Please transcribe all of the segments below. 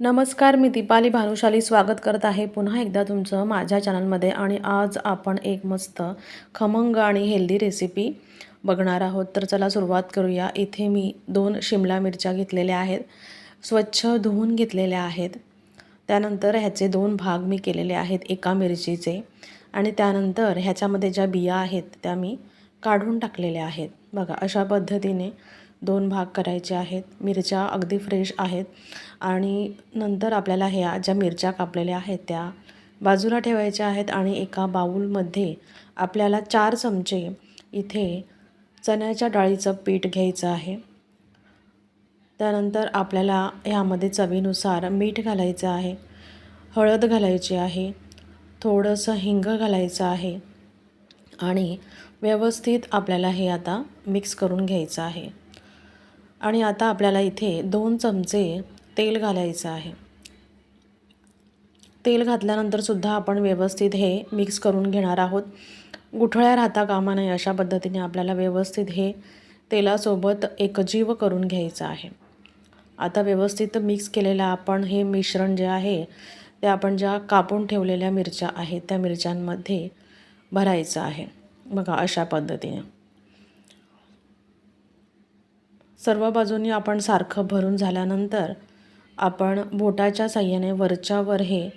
नमस्कार मी दीपाली भानुशाली स्वागत करत आहे पुन्हा एकदा तुमचं माझ्या चॅनलमध्ये आणि आज आपण एक मस्त खमंग आणि हेल्दी रेसिपी बघणार आहोत. तर चला सुरुवात करूया. इथे मी दोन शिमला मिरच्या घेतलेल्या आहेत स्वच्छ धुवून घेतलेल्या आहेत. त्यानंतर ह्याचे दोन भाग मी केलेले आहेत एका मिरचीचे आणि त्यानंतर ह्याच्यामध्ये ज्या बिया आहेत त्या मी काढून टाकलेल्या आहेत. बघा अशा पद्धतीने दोन भाग करायचे आहेत. मिरच्या अगदी फ्रेश आहेत. आणि नंतर आपल्याला ह्या ज्या मिरच्या कापलेल्या आहेत त्या बाजूला ठेवायच्या आहेत आणि एका बाऊलमध्ये आपल्याला चार चमचे इथे चण्याच्या डाळीचं पीठ घ्यायचं आहे. त्यानंतर आपल्याला ह्यामध्ये चवीनुसार मीठ घालायचं आहे हळद घालायची आहे थोडंसं हिंग घालायचं आहे आणि व्यवस्थित आपल्याला हे आता मिक्स करून घ्यायचं आहे. आणि आता आपल्याला इथे दोन चमचे तेल घालायचं आहे. तेल घातल्यानंतरसुद्धा आपण व्यवस्थित हे मिक्स करून घेणार आहोत. गुठळ्या राहता कामा नये अशा पद्धतीने आपल्याला व्यवस्थित हे तेलासोबत एकजीव करून घ्यायचं आहे. आता व्यवस्थित मिक्स केलेलं आपण हे मिश्रण जे आहे ते आपण ज्या कापून ठेवलेल्या मिरच्या आहेत त्या मिरच्यांमध्ये भरायचं आहे. बघा अशा पद्धतीने. सर्व बाजूनी आपण सारखं भरून झाल्यानंतर आपण बोटाच्या साह्याने वरच्यावर हे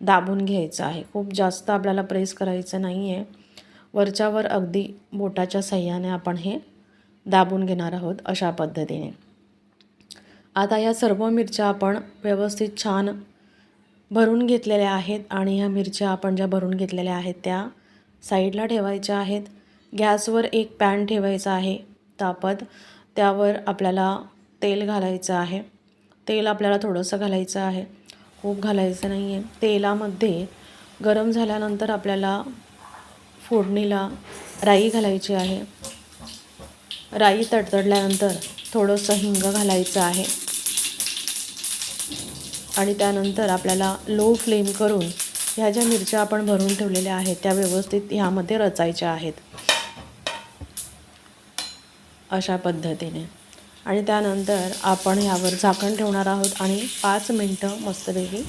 दाबून घ्यायचं आहे. खूप जास्त आपल्याला प्रेस करायचं नाही आहे वरच्यावर अगदी बोटाच्या साह्याने आपण हे दाबून घेणार आहोत अशा पद्धतीने. आता या सर्व मिरच्या आपण व्यवस्थित छान भरून घेतलेल्या आहेत आणि ह्या मिरच्या आपण ज्या भरून घेतलेल्या आहेत त्या साईडला ठेवायच्या आहेत. गॅसवर एक पॅन ठेवायचा आहे. तापत त्यावर आपल्याला तेल घालायचं आहे. तेल आपल्याला थोडंसं घालायचं आहे. खूप घालायचं नाही आहे तेलामध्ये गरम झाल्यानंतर आपल्याला फोडणीला राई घालायची आहे. राई तडतडल्यानंतर थोडंसं हिंग घालायचं आहे. आणि त्यानंतर आपल्याला लो फ्लेम करून ह्या ज्या मिरच्या आपण भरून ठेवलेल्या आहेत त्या व्यवस्थित ह्यामध्ये रचायच्या आहेत. अशा पद्धतीने. आणि त्यानंतर आपण ह्यावर झाकण ठेवणार आहोत आणि पाच मिनटं मस्तपैकी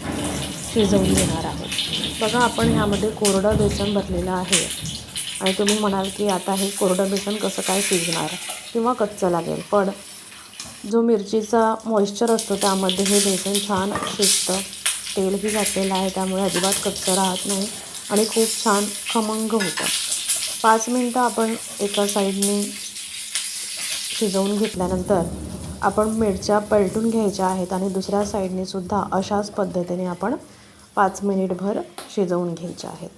शिजवून घेणार आहोत. बघा आपण ह्यामध्ये कोरडं बेसन भरलेलं आहे. आणि तुम्ही म्हणाल की आता हे कोरडं बेसन कसं काय शिजणार? किंवा कच्चं लागेल. पण जो मिरचीचा मॉइश्चर असतो त्यामध्ये हे बेसन छान शिजतं. तेलही घातलेलं आहे त्यामुळे अजिबात कच्चं राहत नाही आणि खूप छान खमंग होतं. पाच मिनटं आपण एका साईडने शिजवून घेतल्यानंतर आपण मिरच्या पलटून घ्यायच्या आहेत आणि दुसऱ्या साईडने सुद्धा अशाच पद्धतीने आपण पाच मिनिटभर शिजवून घ्यायच्या आहेत.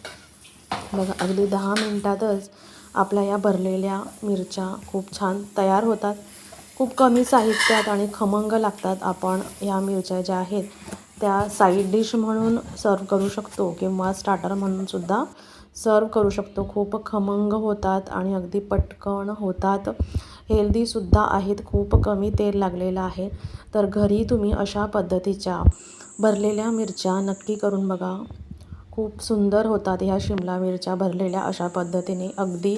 बघा अगदी दहा मिनटातच आपल्या या भरलेल्या मिरच्या खूप छान तयार होतात. खूप कमी साहित्यात आणि खमंग लागतात आपण ह्या मिरच्या ज्या आहेत त्या साईड डिश म्हणून सर्व करू शकतो किंवा स्टार्टर म्हणून सुद्धा सर्व करू शकतो. खूप खमंग होतात आणि अगदी पटकन होतात. हेल्दीसुद्धा आहेत. खूप कमी तेल लागलेलं आहे. तर घरी तुम्ही अशा पद्धतीच्या भरलेल्या मिरच्या नक्की करून बघा. खूप सुंदर होतात ह्या शिमला मिरच्या भरलेल्या अशा पद्धतीने. अगदी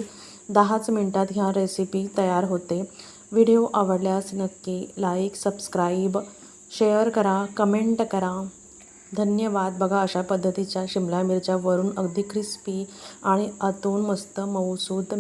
दहाच मिनटात ह्या रेसिपी तयार होते. व्हिडिओ आवडल्यास नक्की लाईक सबस्क्राईब शेअर करा कमेंट करा. धन्यवाद. बघा अशा पद्धतीच्या शिमला मिरच्या वरून अगदी क्रिस्पी आणि आतून मस्त मऊसूद